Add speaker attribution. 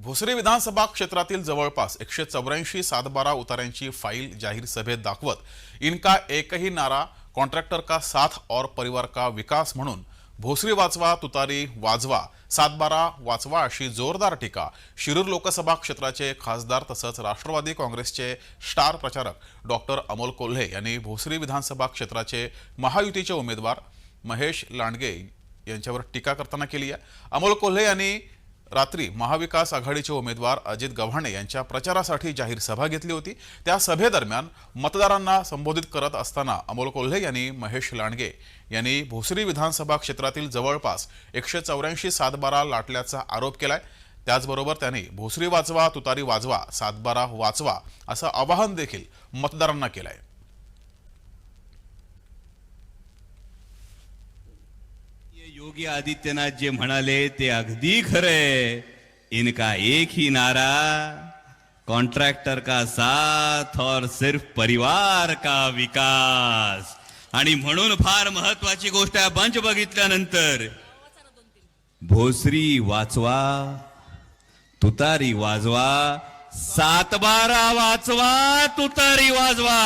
Speaker 1: भोसरी विधानसभा क्षेत्रातील जवळपास एकशे चौऱ्याऐंशी सातबारा उतार्यांची फाईल जाहीर सभेत दाखवत इनका एकही नारा कॉन्ट्रॅक्टर का साथ और परिवार का विकास म्हणून भोसरी वाचवा तुतारी वाजवा सातबारा वाचवा अशी जोरदार टीका शिरूर लोकसभा क्षेत्राचे खासदार तसंच राष्ट्रवादी काँग्रेसचे स्टार प्रचारक डॉक्टर अमोल कोल्हे यांनी भोसरी विधानसभा क्षेत्राचे महायुतीचे उमेदवार महेश लांडगे यांच्यावर टीका करताना केली आहे. अमोल कोल्हे यांनी रात्री महाविकास आघाडीचे उमेदवार अजित गव्हाणे यांच्या प्रचारासाठी जाहीर सभा घेतली होती. त्या सभेदरम्यान मतदारांना संबोधित करत असताना अमोल कोल्हे यांनी महेश लांडगे यांनी भोसरी विधानसभा क्षेत्रातील जवळपास एकशे चौऱ्याऐंशी सातबारा लाटल्याचा आरोप केलाय. त्याचबरोबर त्यांनी भोसरी वाचवा तुतारी वाजवा सातबारा वाचवा असं आवाहन देखील मतदारांना केलं
Speaker 2: आहे योगी आदित्यनाथ जे म्हणाले ते अगदी खरे इनका एक ही नारा कॉन्ट्रॅक्टर का साथ और सिर्फ परिवार का विकास. आणि म्हणून फार महत्वाची गोष्ट आहे बंच बघितल्यानंतर. भोसरी वाचवा तुतारी वाजवा सातबारा वाचवा तुतारी वाजवा.